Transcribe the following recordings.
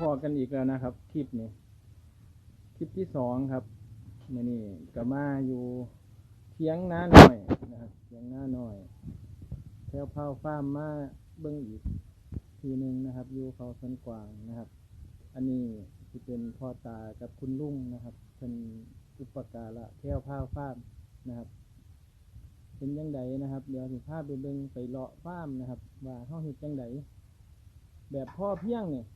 พอกันอีกแล้วนะครับ คลิปนี้ คลิปที่สองครับมื่นี้ก็มาอยู่เทียงหน้าหน่อยนะครับเทียงหน้าหน่อย แถวเผาฟ้าร์มมาเบิ้องอีกทีหนึ่งนะครับ อยู่เขาสวนกวางนะครับ อันนี้ที่เป็นพ่อตากับคุณลุงนะครับเป็นอุปการะแถวเผาฟ้าร์มนะครับเป็นยังไงนะครับ เดี๋ยวสิพาไปเบิ่งไปเลาะฟ้าร์มนะครับ ว่าเฮาเฮ็ดจังไดแบบพ่อเพียงเนี่ย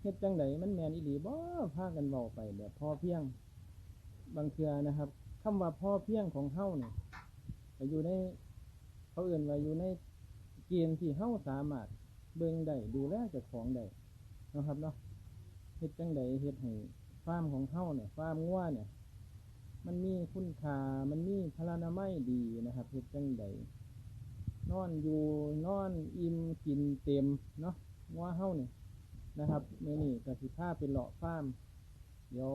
เฮ็ดจังไดมันแมนอีหลีบ่พากันเว้าไปแบบพ่อเพียง บางเทือนะครับคำว่าพ่อเพียงของเฮาเนี่ยอยู่ในเขาเอื่นว่าอยู่ในเกณฑ์ที่เฮาสามารถเบิ่งได้ดูแลเจ้าของได้นะครับเนาะเฮ็ดจังไดเฮ็ดให้ฟาร์มของเฮาเนี่ยฟาร์มงัวเนี่ย มันมีคุณค่ามันมีพลานามัยดีนะครับเฮ็ดจังใดนอนอยู่นอนอิ่มกินเต็มเนาะงัวเฮาเนี่ย นะครับมื้อนี้ก็สิพาไปเลาะฟามเดี๋ยว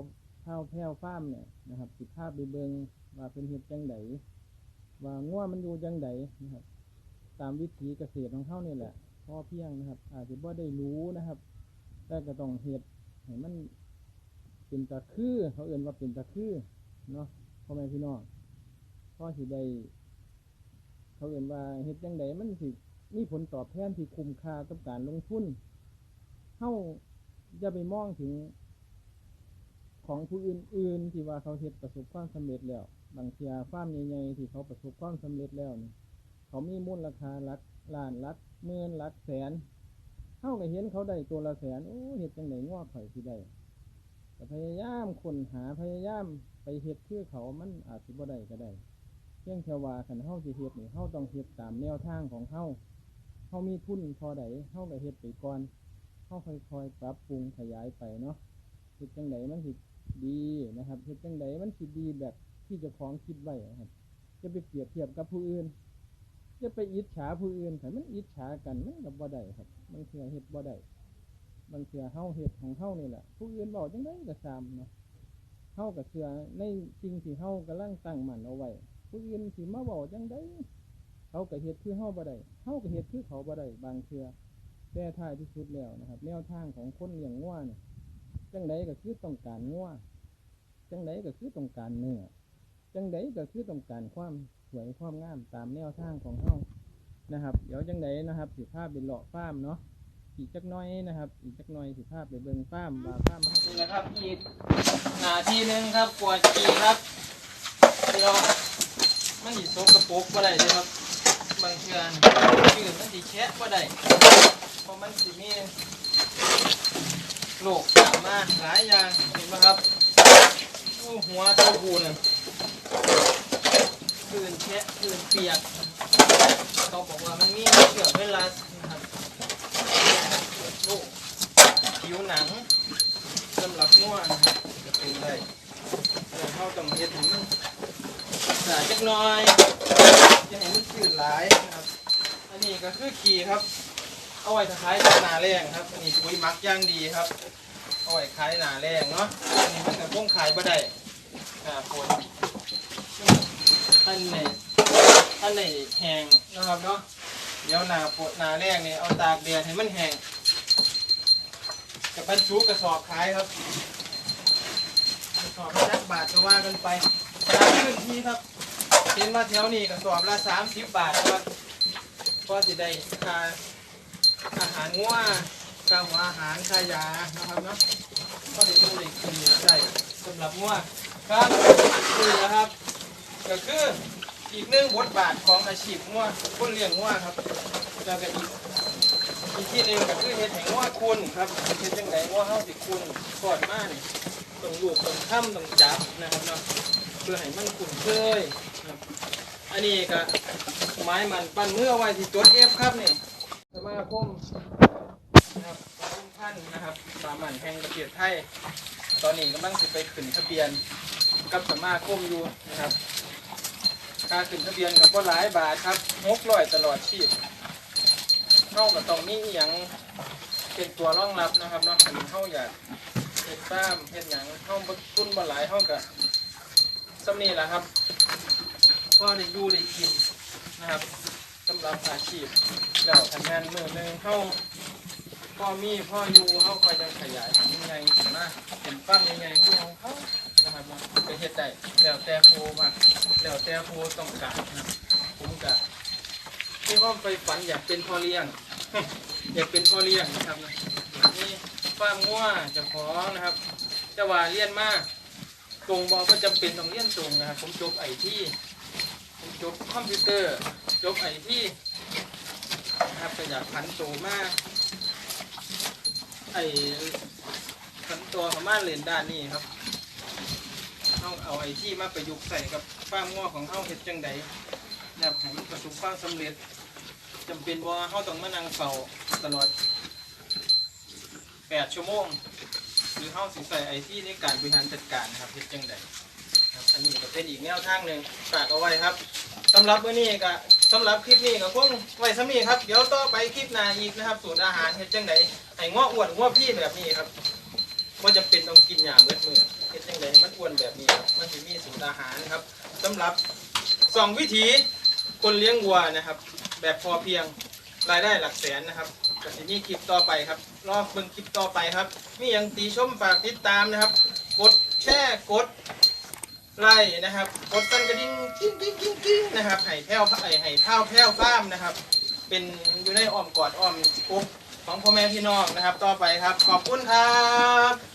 ข้าวแพ้วฟามเนี่ยนะครับ สิพาพไปเบิงว่าเป็นเฮ็ดจังใดว่างัวมันอยู่จังใดนะครับ ตามวิถีเกษตรของเฮานี่แหละพอเพียงนะครับ อาจจะบ่ได้รู้นะครับแต่ก็ต้องเฮ็ดให้มันเป็นตะคือเขาเอื่นว่าเป็นตะคือเนาะพ่อแม่พี่น้องพ่อสิได้เขาเอ่นว่าเฮ็ดจังไดมันสิมีผลตอบแทนที่คุ้มค่ากับการลงทุน เฮาอย่าไปมองถึง ของผู้อื่นๆที่ว่าเขาเฮ็ดประสบความสำเร็จแล้ว บางเทียฟาร์มใหญ่ๆที่เขาประสบความสำเร็จแล้วนี่เขามีมูลราคาลักล้านลักหมื่นลักแสนเฮาก็เห็นเขาได้ตัวละแสนโอ้เฮ็ดจังไดง้อข่อยสิได้ก็พยายามค้นหาพยายามไปเฮ็ดคือเขามันอาจสิบ่ได้ก็ได้เพียงแค่ว่าคันเฮาสิเฮ็ดนี่เฮาต้องเฮ็ดตามแนวทางของเฮาเฮามีทุนพอใดเฮาก็เฮ็ดไปก่อน เฮาค่อยๆปรับปรุงขยายไปเนาะเฮ็ดจังไดมันสิดีนะครับเฮ็ดจังไดมันสิดีแบบที่เจ้าของคิดไว้นะครับจะไปเปรียบเทียบกับผู้อื่น จะไปอิจฉาผู้อื่นถ้ามันอิจฉากันมันก็บ่ได้ครับมันเทื่อเฮ็ดบ่ได้บางเทื่อเฮาเฮ็ดของเฮานี่แหละผู้อื่นบอกจังไดก็ตามเนาะเฮาก็เชื่อในสิ่งที่เฮากำลังตั้งมั่นเอาไว้ผู้อื่นสิมาบอกจังไดเขาก็เฮ็ดคือเฮาบ่ได้เฮาก็เฮ็ดคือเขาบ่ได้บางเทื่อ แต่ท้ายที่สุดแล้วนะครับ แนวทางของคนเลี้ยงงัวเนี่ยจังไดก็คือต้องการงัวจังไดก็คือต้องการเนื้อจังไดก็คือต้องการความสวยความงามตามแนวทางของเฮานะครับ เดี๋ยวจังไดนะครับสิพาพไปเลาะฟ้ามเนาะอีกจักน้อยนะครับ อีกจักน้อยสิภาพไปเบิ่งฟ้ามว่าฟ้ามเฮานี่นะครับอีกหนาทีหนึงครับกวาดกีครับเดี๋ยวมันสิสกปรกบ่ได้เด้อครับบางเทื่อชื่อมันสิแคะบ่ได้ เพราะมันสิมีโรคตามมาหลายอย่างเห็นไหมครับโอ้หัวเต้าหู้น่ะคืนแคะคืนเปียกเขาบอกว่ามันมีเชื้อไวรัสนะครับโรคผิวหนังสำหรับง่วนะครับจะเป็นได้แต่เข้าต้องเฮ็ดให้มันสะอาดจักน่อยอย่าให้มันจืดหลายนะครับ อันนี้ก็คือขี่ครับ เอาไว้ถ้าขายหนาแรงครับอันนี้ปุ๋ยมักย่างดีครับเอาไว้ขายหนาแรงเนาะอันนี้มันก็คงขายบ่ได้หน้าฝนอันไหนอันไหนแห้งนะครับเนาะเดี๋ยวหนาฝนหนาแรงเนี่ยเอาตากแดดให้มันแห้งกับบรรจุกระสอบขายครับกระสอบละจักบาทก็ว่ากันไปตามพื้นที่ครับเห็นมาแถวนี้กระสอบละสามสิบบาทครับก็จะได้ค่า งัวค่าหัวอาหารค่ายานะครับเนาะก็ได้ดูได้กินได้สำหรับงัวครับนี่นะครับก็คืออีกหนึ่งบทบาทของอาชีพงัวคนเลี้ยงงัวครับแล้วก็อีกอีกที่หนึ่งก็คือเห็ดแห่งว่าคุณครับเห็ดจังไดว่าเฮาสิคุณกอดมานี่ต้องลูกต้องค้ำต้องจับนะครับเนาะเพื่อให้มันคุ้นเคยครับอันนี้ก็ไม้มันปั้นเมื่อไว้ที่ตัวเอฟครับนี่สมาคมานนะครับ สามัญแห่งประเทศไทย ตอนนี้กำลังสิไปขึ้นทะเบียนกับสมาคมอยู่นะครับการขึ้นทะเบียนกับก็หลายบาทครับหกร้อยตลอดชีพเฮากต้องมีอหย่างเป็นตัวรองรับนะครับเนาะอันนี้เฮาอยากเฮ็ดซ้ำเฮ็ดหยังเฮาบ่ทุนบ่หลายเฮาก็สำนีแหละครับพ่อได้อยู่ได้กินนะครับสำหรับอาชีพแล้วทำงานมือหนึ่งเฮา พ่อมีพ่ออยู่เขาคอยจะขยายทำยังไงถึงมาเป็นฟังยังไงที่ของเขานะครับเนาะไปเฮ็ดได้แล้วแต่ครูมาแล้วแต่ครูต้องการนะครับผมก็ที่ว่าไปฝันอยากเป็นพ่อเลี้ยง อยากเป็นพ่อเลี้ยงนะครับนี่ฟามงัวจ้าของนะครับจะว่าเรียนมากตรงบอกว่าจำเป็นต้องเรียนตรงนะครับผมจบไอที่ผมจบคอมพิวเตอร์จบไอที่นะครับก็อยากผันตัวมาก ไอ้ขันตัวของมาเรียนด้านนี้ครับเอาเอาไอ้ที่มาประยุกต์ใส่กับฟาร์มง้อของเขาเฮ็ดจังใดแบบให้มันประสบความสำเร็จจำเป็นว่าเขาต้องมานั่งเฝ้าตลอด8ชั่วโมง หรือเขาสิใส่ไอที่ในการบริหารจัดการนะครับเฮ็ดจังใดครับอันนี้ก็เป็นอีกแนวทางหนึ่งฝากเอาไว้ครับสำหรับมื้อนี้ก็สำหรับคลิปนี้ก็คงไว้สำนี้ครับ เดี๋ยวต่อไปคลิปหน้าอีกนะครับ สูตรอาหารเฮ็ดจังใด ไอ้ง้ออ้วนง้อพี่แบบนี้ครับว่าจะเป็นต้องกินหญ้าเมื่อเมื่อเฮ็ดจังใดให้มันอ้วนแบบนี้ครับมันจะมีสูตรอาหารครับสำหรับสองวิธีคนเลี้ยงวัวนะครับ แบบพอเพียงรายได้หลักแสนนะครับก็จะมีคลิปต่อไปครับ รอเบิ่งคลิปต่อไปครับ มีอย่างตีชมฝากติดตามนะครับ กดแชร์กดไลค์นะครับ กดสั่นกระดิ่งกิ้งกิ้งกิ้งกิ้งนะครับให้แพ้วไห้เท้าแพ้วฟ้ามนะครับ เป็นอยู่ในอ้อมกอดอ้อมอก ของพ่อแม่พี่น้องนะครับ ต่อไปครับ ขอบคุณครับ